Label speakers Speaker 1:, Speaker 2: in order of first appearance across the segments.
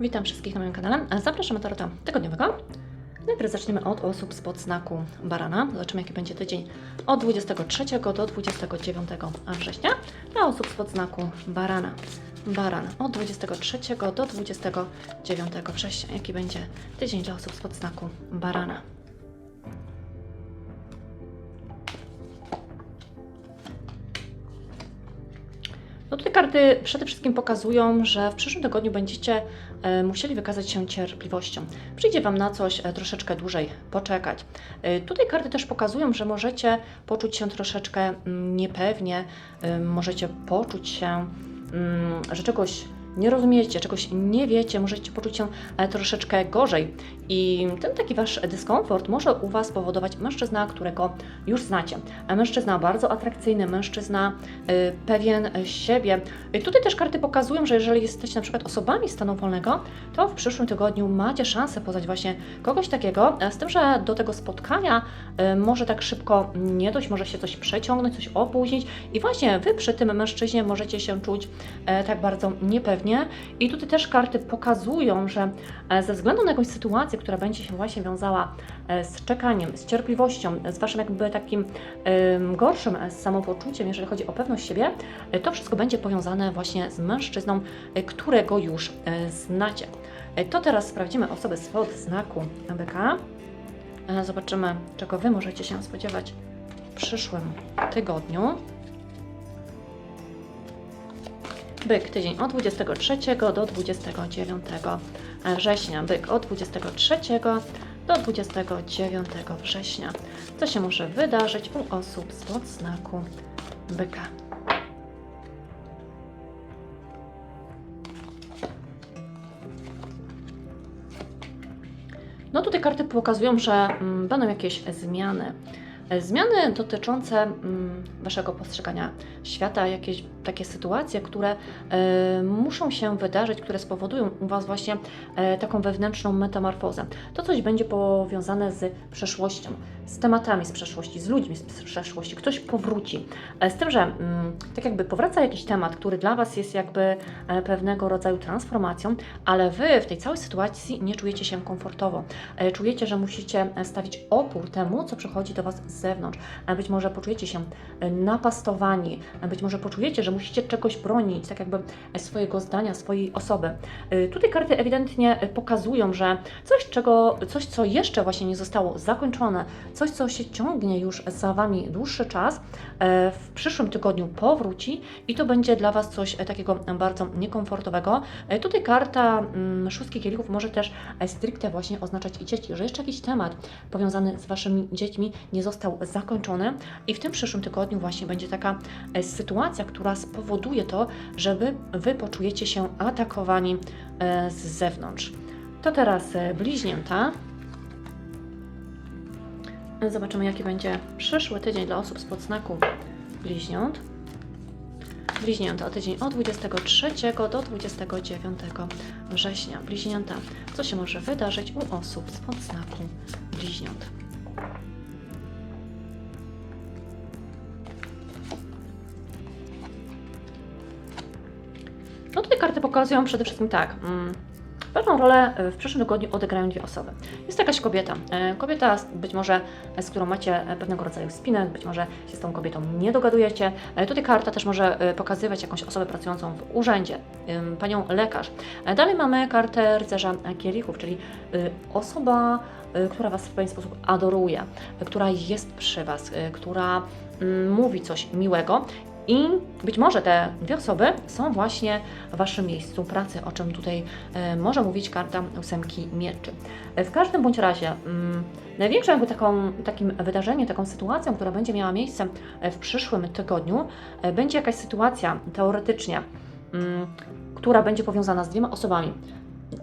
Speaker 1: Witam wszystkich na moim kanale. Zapraszam do tarota tygodniowego. Najpierw zaczniemy od osób spod znaku barana. Zobaczymy, jaki będzie tydzień od 23 do 29 września. Dla osób spod znaku barana. Baran od 23 do 29 września. Jaki będzie tydzień dla osób spod znaku barana. Przede wszystkim pokazują, że w przyszłym tygodniu będziecie e, musieli wykazać się cierpliwością. Przyjdzie Wam na coś e, troszeczkę dłużej poczekać. E, tutaj karty też pokazują, że możecie poczuć się troszeczkę mm, niepewnie, możecie poczuć się, mm, że czegoś nie rozumiecie, czegoś nie wiecie, możecie poczuć się e, troszeczkę gorzej. I ten taki wasz dyskomfort może u Was powodować mężczyzna, którego już znacie. A Mężczyzna bardzo atrakcyjny, mężczyzna y, pewien siebie. I tutaj też karty pokazują, że jeżeli jesteście na przykład osobami stanu wolnego, to w przyszłym tygodniu macie szansę poznać właśnie kogoś takiego, e, z tym, że do tego spotkania może tak szybko nie dojść, może się coś przeciągnąć, coś opóźnić i właśnie Wy przy tym mężczyźnie możecie się czuć e, tak bardzo niepewnie. I tutaj też karty pokazują, że e, ze względu na jakąś sytuację, która będzie się właśnie wiązała e, z czekaniem, z cierpliwością, z Waszym jakby takim gorszym e, samopoczuciem, jeżeli chodzi o pewność siebie, to wszystko będzie powiązane właśnie z mężczyzną, którego już znacie. To teraz sprawdzimy osoby spod znaku. E, Zobaczymy, czego Wy możecie się spodziewać w przyszłym tygodniu. Byk tydzień od 23 do 29 września. Byk od 23 do 29 września. Co się może wydarzyć u osób spod znaku byka? No tutaj karty pokazują, że mm, będą jakieś zmiany. Zmiany dotyczące mm, Waszego postrzegania świata, jakieś takie sytuacje, które e, muszą się wydarzyć, które spowodują u Was właśnie e, taką wewnętrzną metamorfozę. To coś będzie powiązane z przeszłością, z tematami z przeszłości, z ludźmi z przeszłości. Ktoś powróci. E, z tym, że mm, tak jakby powraca jakiś temat, który dla Was jest jakby pewnego rodzaju transformacją, ale Wy w tej całej sytuacji nie czujecie się komfortowo. Czujecie, że musicie stawić opór temu, co przychodzi do Was z zewnątrz. Być może poczujecie się napastowani, być może poczujecie, że musicie czegoś bronić, tak jakby e, swojego zdania, swojej osoby. E, Tutaj karty ewidentnie e, pokazują, że coś, czego, coś, co jeszcze właśnie nie zostało zakończone, coś, co się ciągnie już za Wami dłuższy czas, w przyszłym tygodniu powróci i to będzie dla Was coś takiego bardzo niekomfortowego. Tutaj karta mm, szóstki kielichów może też stricte właśnie oznaczać i dzieci, że jeszcze jakiś temat powiązany z Waszymi dziećmi nie został zakończony i w tym przyszłym tygodniu właśnie będzie taka sytuacja, która spowoduje to, że Wy, poczujecie się atakowani e, z zewnątrz. To teraz e, bliźnięta. Zobaczymy, jaki będzie przyszły tydzień dla osób spod znaku bliźniąt. Bliźnięta, tydzień od 23 do 29 września. Bliźnięta, co się może wydarzyć u osób spod znaku bliźniąt? Pokazują przede wszystkim tak. Mm, Ważną rolę e, w przyszłym tygodniu odegrają dwie osoby. Jest jakaś kobieta. E, Kobieta, być może e, z którą macie pewnego rodzaju spinę, być może się z tą kobietą nie dogadujecie. Tutaj karta też może pokazywać jakąś osobę pracującą w urzędzie, panią lekarz. Dalej mamy kartę rycerza kielichów, czyli y, osoba, y, która Was w pewien sposób adoruje, która jest przy Was, y, która mm, mówi coś miłego. I być może te dwie osoby są właśnie w Waszym miejscu pracy, o czym tutaj e, może mówić karta ósemki mieczy. W każdym bądź razie mm, największą jakby taką, takim wydarzeniem, taką sytuacją, która będzie miała miejsce e, w przyszłym tygodniu, e, będzie jakaś sytuacja teoretycznie, mm, która będzie powiązana z dwiema osobami.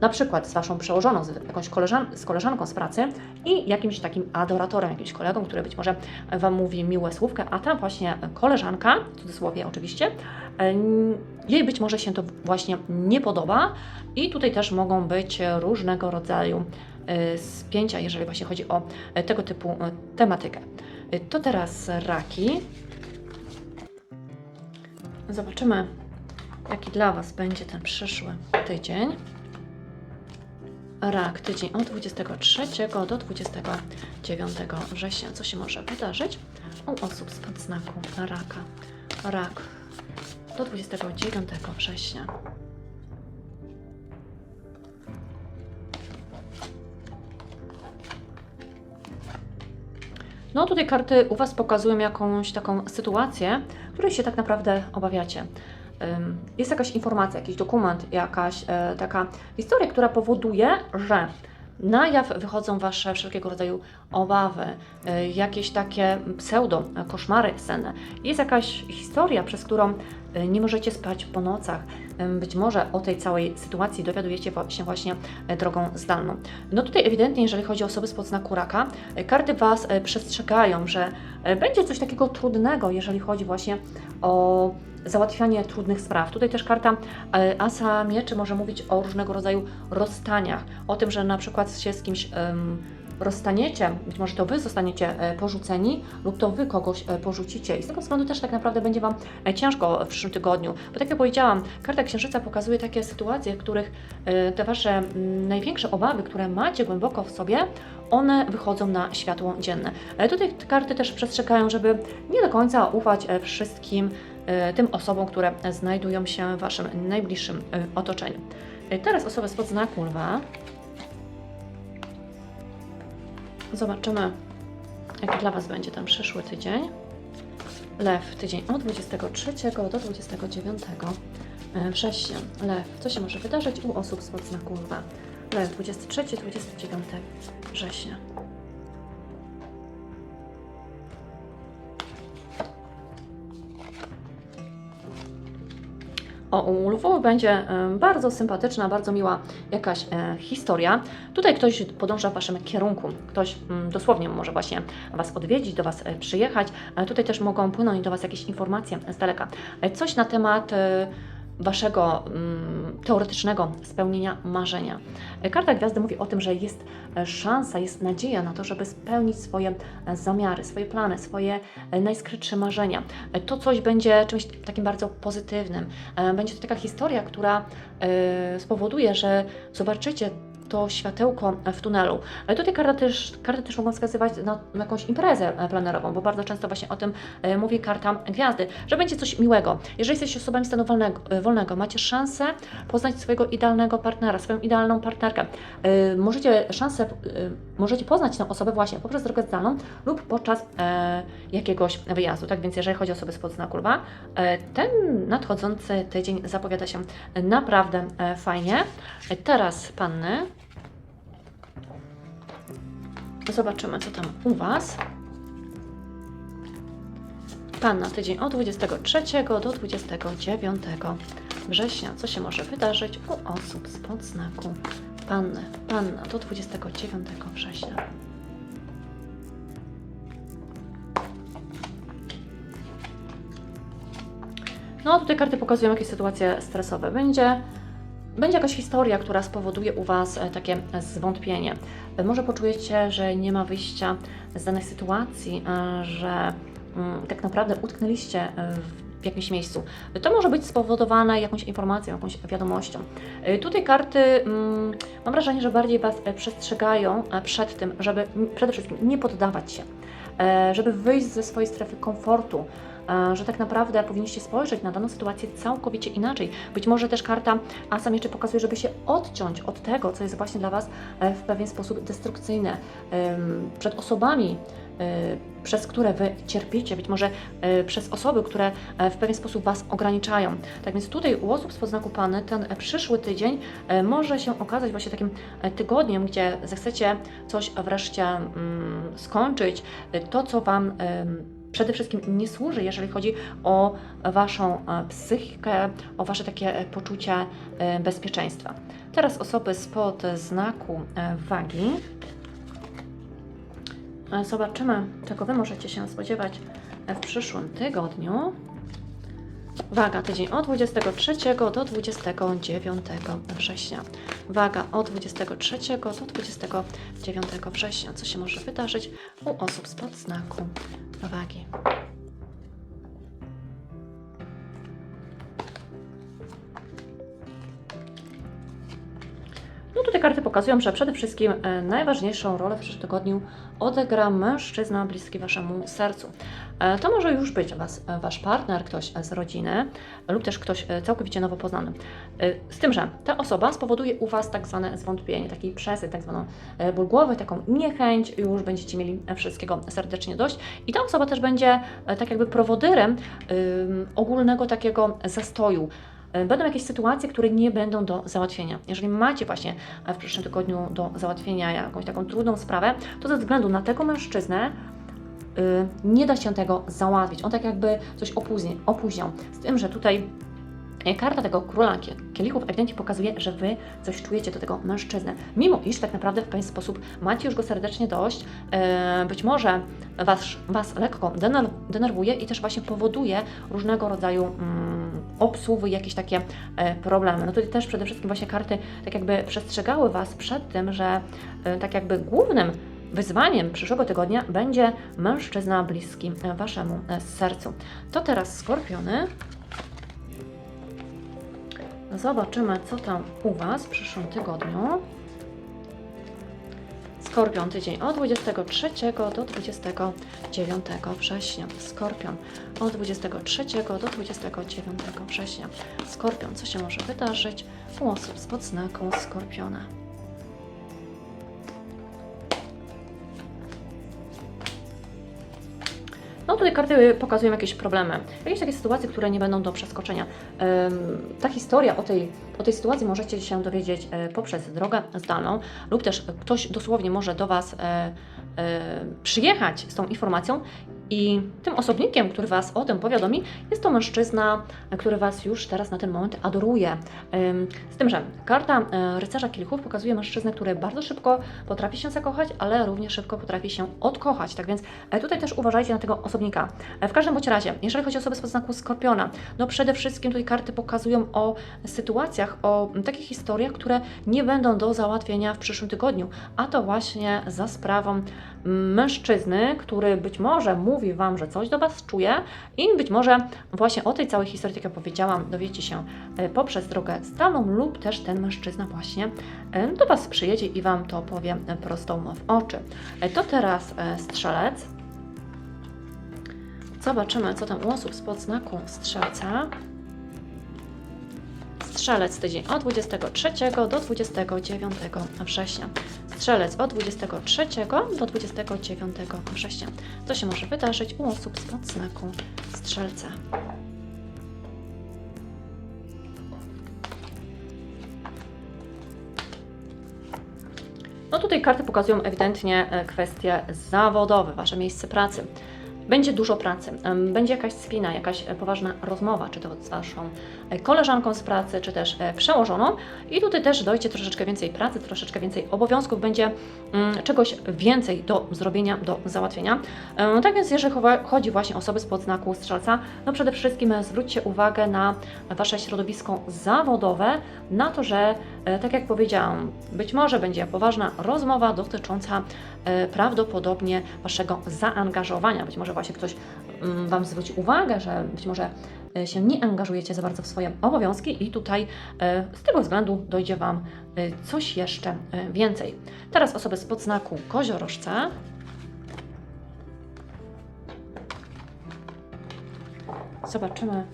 Speaker 1: Na przykład z Waszą przełożoną, z jakąś koleżan z koleżanką z pracy i jakimś takim adoratorem, jakimś kolegą, który być może Wam mówi miłe słówkę, a ta właśnie koleżanka, w cudzysłowie oczywiście, em, jej być może się to właśnie nie podoba i tutaj też mogą być różnego rodzaju e, spięcia, jeżeli właśnie chodzi o e, tego typu e, tematykę. E, To teraz raki. Zobaczymy, jaki dla Was będzie ten przyszły tydzień. Rak, tydzień od 23 do 29 września. Co się może wydarzyć u osób z podznaku raka? Rak do 29 września. No tutaj karty u Was pokazują jakąś taką sytuację, której się tak naprawdę obawiacie. Jest jakaś informacja, jakiś dokument, jakaś e, taka historia, która powoduje, że na jaw wychodzą Wasze wszelkiego rodzaju obawy, e, jakieś takie pseudo koszmary senne. Jest jakaś historia, przez którą e, nie możecie spać po nocach. Być może o tej całej sytuacji dowiadujecie się właśnie drogą zdalną. No tutaj ewidentnie, jeżeli chodzi o osoby z podznaku raka, karty Was przestrzegają, że będzie coś takiego trudnego, jeżeli chodzi właśnie o załatwianie trudnych spraw. Tutaj też karta e, Asa Mieczy może mówić o różnego rodzaju rozstaniach, o tym, że na przykład się z kimś rozstaniecie, być może to Wy zostaniecie e, porzuceni lub to Wy kogoś e, porzucicie i z tego względu też tak naprawdę będzie Wam ciężko w przyszłym tygodniu, bo tak jak powiedziałam, karta Księżyca pokazuje takie sytuacje, w których te Wasze największe obawy, które macie głęboko w sobie, one wychodzą na światło dzienne. Tutaj karty też przestrzegają, żeby nie do końca ufać wszystkim tym osobom, które znajdują się w Waszym najbliższym e, otoczeniu. E, Teraz osoby spod znaku lwa. Zobaczymy, jaki dla Was będzie ten przyszły tydzień. Lew, tydzień od 23 do 29 e, września. Lew, co się może wydarzyć u osób spod znaku lwa? Lew, 23-29 września. O, będzie e, bardzo sympatyczna, bardzo miła jakaś e, historia. Tutaj ktoś podąża w Waszym kierunku, ktoś mm, dosłownie może właśnie Was odwiedzić, do Was e, przyjechać. Tutaj też mogą płynąć do Was jakieś informacje z daleka. Coś na temat Waszego mm, teoretycznego spełnienia marzenia. Karta Gwiazdy mówi o tym, że jest e, szansa, jest nadzieja na to, żeby spełnić swoje e, zamiary, swoje plany, swoje e, najskrytsze marzenia. To coś będzie czymś takim bardzo pozytywnym. Będzie to taka historia, która spowoduje, że zobaczycie to światełko w tunelu. Ale tutaj karty też, karty też mogą wskazywać na na jakąś imprezę plenerową, bo bardzo często właśnie o tym e, mówi karta gwiazdy, że będzie coś miłego. Jeżeli jesteście osobami stanu wolnego, e, wolnego macie szansę poznać swojego idealnego partnera, swoją idealną partnerkę. E, Możecie szansę, możecie poznać tę osobę właśnie poprzez drogę zdalną lub podczas jakiegoś wyjazdu. Tak więc jeżeli chodzi o osoby spod znaku lwa, ten nadchodzący tydzień zapowiada się naprawdę fajnie. Teraz panny. Zobaczymy, co tam u Was. Panna tydzień od 23 do 29 września. Co się może wydarzyć u osób spod znaku Panny? Panna do 29 września. No, tutaj karty pokazują jakieś sytuacje stresowe. Będzie, będzie jakaś historia, która spowoduje u Was e, takie zwątpienie. E, Może poczujecie, że nie ma wyjścia z danej sytuacji, e, że mm, tak naprawdę utknęliście w jakimś miejscu. To może być spowodowane jakąś informacją, jakąś wiadomością. Tutaj karty, mm, mam wrażenie, że bardziej Was przestrzegają przed tym, żeby przede wszystkim nie poddawać się, żeby wyjść ze swojej strefy komfortu, że tak naprawdę powinniście spojrzeć na daną sytuację całkowicie inaczej. Być może też karta Asa Mieczy pokazuje, żeby się odciąć od tego, co jest właśnie dla Was e, w pewien sposób destrukcyjne. Przed osobami, e, przez które Wy cierpicie, być może e, przez osoby, które e, w pewien sposób Was ograniczają. Tak więc tutaj u osób z podznaku Pany ten e, przyszły tydzień e, może się okazać właśnie takim e, tygodniem, gdzie zechcecie coś wreszcie mm, skończyć, e, to co Wam przede wszystkim nie służy, jeżeli chodzi o Waszą e, psychikę, o Wasze takie e, poczucie bezpieczeństwa. Teraz osoby spod znaku e, wagi. Zobaczymy, czego Wy możecie się spodziewać w przyszłym tygodniu. Waga tydzień od 23 do 29 września. Waga od 23 do 29 września. Co się może wydarzyć u osób spod znaku wagi? No tutaj karty pokazują, że przede wszystkim e, najważniejszą rolę w przyszłym tygodniu odegra mężczyzna bliski Waszemu sercu. E, To może już być was, e, Wasz partner, ktoś z rodziny lub też ktoś całkowicie nowo poznany. Z tym, że ta osoba spowoduje u Was tak zwane zwątpienie, taki przesyt, tak zwaną ból głowy, taką niechęć, już będziecie mieli wszystkiego serdecznie dość i ta osoba też będzie tak jakby prowodyrem ogólnego takiego zastoju. E, Będą jakieś sytuacje, które nie będą do załatwienia. Jeżeli macie właśnie e, w przyszłym tygodniu do załatwienia jakąś taką trudną sprawę, to ze względu na tego mężczyznę y, nie da się tego załatwić. On tak jakby coś opóźni, opóźniał. Z tym, że tutaj e, karta tego króla kie- kielichów ewidentnie pokazuje, że Wy coś czujecie do tego mężczyzny. Mimo iż tak naprawdę w pewien sposób macie już go serdecznie dość, e, być może was, was lekko dener- denerwuje i też właśnie powoduje różnego rodzaju mm, obsuwy, jakieś takie e, problemy. No tutaj też przede wszystkim właśnie karty tak jakby przestrzegały Was przed tym, że e, tak jakby głównym wyzwaniem przyszłego tygodnia będzie mężczyzna bliski e, Waszemu e, sercu. To teraz Skorpiony. Zobaczymy, co tam u Was w przyszłym tygodniu. Skorpion tydzień od 23 do 29 września. Skorpion od 23 do 29 września. Skorpion, co się może wydarzyć u osób z podznaką Skorpiona? Tutaj karty pokazują jakieś problemy, jakieś takie sytuacje, które nie będą do przeskoczenia. Ta historia o tej, o tej sytuacji możecie się dowiedzieć e, poprzez drogę zdalną lub też ktoś dosłownie może do Was e, e, przyjechać z tą informacją i tym osobnikiem, który Was o tym powiadomi, jest to mężczyzna, który Was już teraz na ten moment adoruje. Z tym, że karta e, rycerza kielichów pokazuje mężczyznę, który bardzo szybko potrafi się zakochać, ale równie szybko potrafi się odkochać. Tak więc e, tutaj też uważajcie na tego osobnika. E, W każdym bądź razie, jeżeli chodzi o osoby z podznaku Skorpiona, no przede wszystkim tutaj karty pokazują o sytuacjach, o takich historiach, które nie będą do załatwienia w przyszłym tygodniu, a to właśnie za sprawą mężczyzny, który być może mówi Wam, że coś do Was czuje i być może właśnie o tej całej historii, tak jak powiedziałam, dowiecie się e, poprzez drogę zdalną lub też ten mężczyzna właśnie e, do Was przyjedzie i Wam to powie e, prosto w oczy. To teraz strzelec. Zobaczymy, co tam u osób z podznaku strzelca. Strzelec tydzień od 23 do 29 września. Strzelec od 23 do 29 września. Co się może wydarzyć u osób z podznaku strzelca? No tutaj karty pokazują ewidentnie e, kwestie zawodowe, Wasze miejsce pracy. Będzie dużo pracy, będzie jakaś spina, jakaś e, poważna rozmowa, czy to z Waszą e, koleżanką z pracy, czy też e, przełożoną. I tutaj też dojdzie troszeczkę więcej pracy, troszeczkę więcej obowiązków, będzie mm, czegoś więcej do zrobienia, do załatwienia. Tak więc jeżeli chodzi właśnie o osoby z podznaku strzelca, no przede wszystkim zwróćcie uwagę na Wasze środowisko zawodowe, na to, że tak jak powiedziałam, być może będzie poważna rozmowa dotycząca prawdopodobnie Waszego zaangażowania. Być może właśnie ktoś mm, Wam zwróci uwagę, że być może e, się nie angażujecie za bardzo w swoje obowiązki i tutaj e, z tego względu dojdzie Wam e, coś jeszcze więcej. Teraz osoby z podznaku koziorożca. Zobaczymy,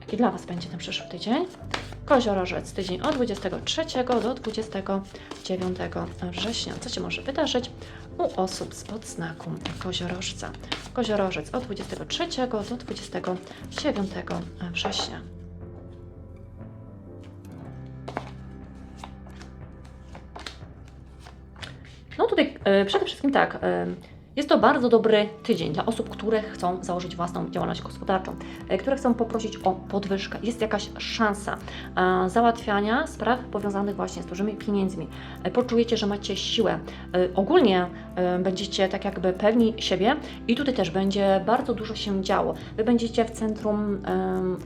Speaker 1: jaki dla Was będzie ten przyszły tydzień. Koziorożec tydzień od 23 do 29 września. Co się może wydarzyć u osób z podznaku koziorożca? Koziorożec od 23 do 29 września. No tutaj e, przede wszystkim tak. Jest to bardzo dobry tydzień dla osób, które chcą założyć własną działalność gospodarczą, e, które chcą poprosić o podwyżkę. Jest jakaś szansa e, załatwiania spraw powiązanych właśnie z dużymi pieniędzmi. E, Poczujecie, że macie siłę. Ogólnie będziecie tak jakby pewni siebie i tutaj też będzie bardzo dużo się działo. Wy będziecie w centrum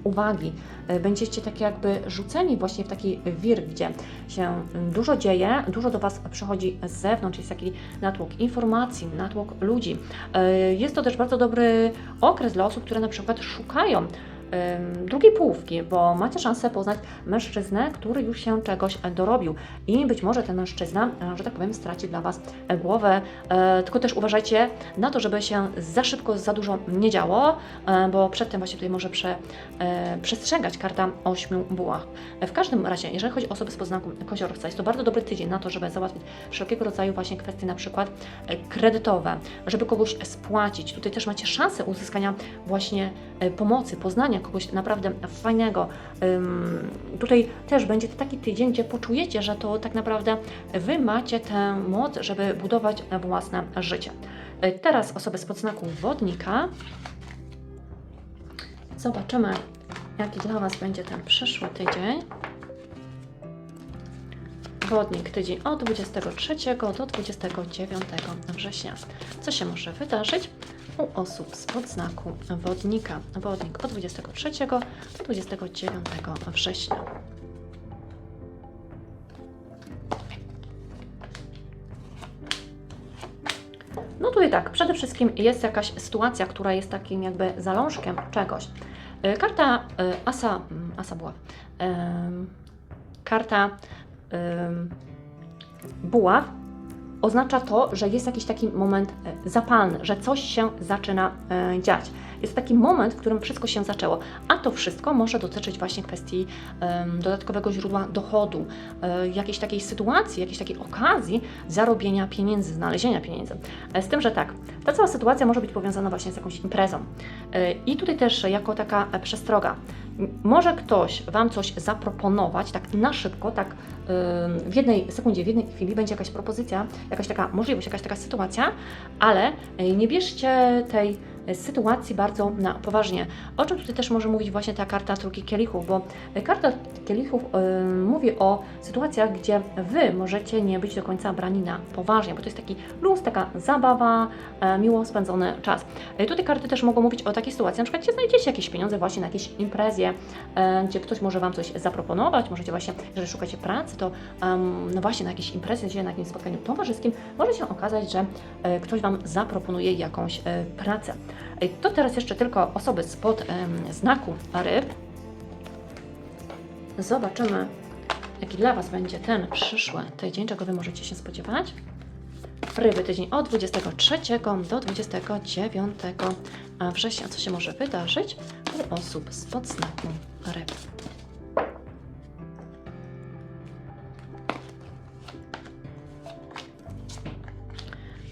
Speaker 1: uwagi. E, Będziecie tak jakby rzuceni właśnie w taki wir, gdzie się dużo dzieje, dużo do Was przychodzi z zewnątrz, jest taki natłok informacji, natłok ludzi. E, Jest to też bardzo dobry okres dla osób, które na przykład szukają drugiej połówki, bo macie szansę poznać mężczyznę, który już się czegoś dorobił i być może ten mężczyzna, e, że tak powiem, straci dla Was e, głowę. E, tylko też uważajcie na to, żeby się za szybko, za dużo nie działo, bo przed tym właśnie tutaj może prze, przestrzegać karta ośmiu bułach. W każdym razie, jeżeli chodzi o osoby z podznaku koziorowca, jest to bardzo dobry tydzień na to, żeby załatwić wszelkiego rodzaju właśnie kwestie na przykład kredytowe, żeby kogoś spłacić. Tutaj też macie szansę uzyskania właśnie pomocy, poznania kogoś naprawdę fajnego. Tutaj też będzie to taki tydzień, gdzie poczujecie, że to tak naprawdę Wy macie tę moc, żeby budować własne życie. E, Teraz osoby z podznaku wodnika. Zobaczymy, jaki dla Was będzie ten przyszły tydzień. Wodnik tydzień od 23 do 29 września. Co się może wydarzyć u osób z podznaku wodnika? Wodnik od 23 do 29 września. No tutaj tak, przede wszystkim jest jakaś sytuacja, która jest takim jakby zalążkiem czegoś. Y, Karta y, Asa, mm, Asa była. Karta buław oznacza to, że jest jakiś taki moment e, zapalny, że coś się zaczyna e, dziać. Jest taki moment, w którym wszystko się zaczęło, a to wszystko może dotyczyć właśnie kwestii dodatkowego źródła dochodu, e, jakiejś takiej sytuacji, jakiejś takiej okazji zarobienia pieniędzy, znalezienia pieniędzy. Z tym, że tak, ta cała sytuacja może być powiązana właśnie z jakąś imprezą. I tutaj też jako taka przestroga. Może ktoś Wam coś zaproponować, tak na szybko, tak w jednej sekundzie, w jednej chwili będzie jakaś propozycja, jakaś taka możliwość, jakaś taka sytuacja, ale nie bierzcie tej sytuacji bardzo na poważnie. O czym tutaj też może mówić właśnie ta karta trójki kielichów, bo y, karta kielichów y, mówi o sytuacjach, gdzie Wy możecie nie być do końca brani na poważnie, bo to jest taki luz, taka zabawa, e, miło spędzony czas. Y, Tutaj karty też mogą mówić o takiej sytuacji, na przykład gdzie znajdziecie jakieś pieniądze właśnie na jakiejś imprezie, e, gdzie ktoś może Wam coś zaproponować, możecie właśnie, jeżeli szukacie pracy, to em, no właśnie na jakiejś imprezie, gdzie na jakimś spotkaniu towarzyskim może się okazać, że e, ktoś Wam zaproponuje jakąś e, pracę. To teraz jeszcze tylko osoby spod znaku ryb. Zobaczymy, jaki dla Was będzie ten przyszły tydzień, czego Wy możecie się spodziewać. Ryby tydzień od 23 do 29 września. Co się może wydarzyć u osób z podznaku ryb?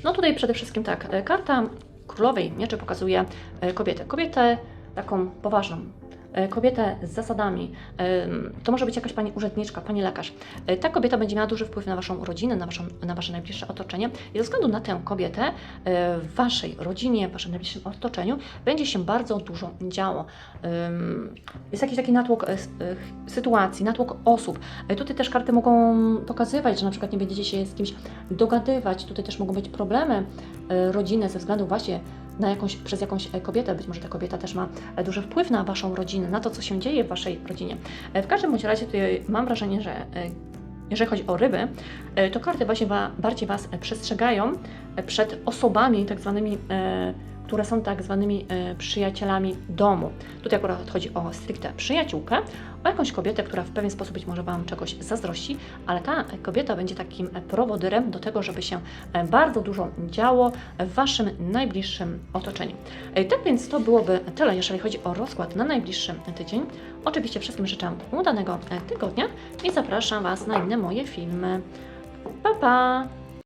Speaker 1: No tutaj przede wszystkim tak, e, karta królowej mieczy pokazuje e, kobietę. Kobietę taką poważną, kobietę z zasadami. To może być jakaś pani urzędniczka, pani lekarz. E, Ta kobieta będzie miała duży wpływ na Waszą rodzinę, na, waszą, na Wasze najbliższe otoczenie i ze względu na tę kobietę e, w Waszej rodzinie, w Waszym najbliższym otoczeniu będzie się bardzo dużo działo. Jest jakiś taki natłok e, e, sytuacji, natłok osób. E, Tutaj też karty mogą pokazywać, że na przykład nie będziecie się z kimś dogadywać. Tutaj też mogą być problemy e, rodziny ze względu właśnie na jakąś, przez jakąś e, kobietę. Być może ta kobieta też ma e, duży wpływ na Waszą rodzinę, na to, co się dzieje w Waszej rodzinie. E, W każdym bądź razie tutaj mam wrażenie, że jeżeli chodzi o ryby, to karty właśnie bardziej Was przestrzegają przed osobami tak zwanymi, które są tak zwanymi e, przyjacielami domu. Tutaj akurat chodzi o stricte przyjaciółkę, o jakąś kobietę, która w pewien sposób być może Wam czegoś zazdrości, ale ta kobieta będzie takim e, prowodyrem do tego, żeby się e, bardzo dużo działo w Waszym najbliższym otoczeniu. Tak więc to byłoby tyle, jeżeli chodzi o rozkład na najbliższy tydzień. Oczywiście wszystkim życzę udanego tygodnia i zapraszam Was na inne moje filmy. Pa, pa!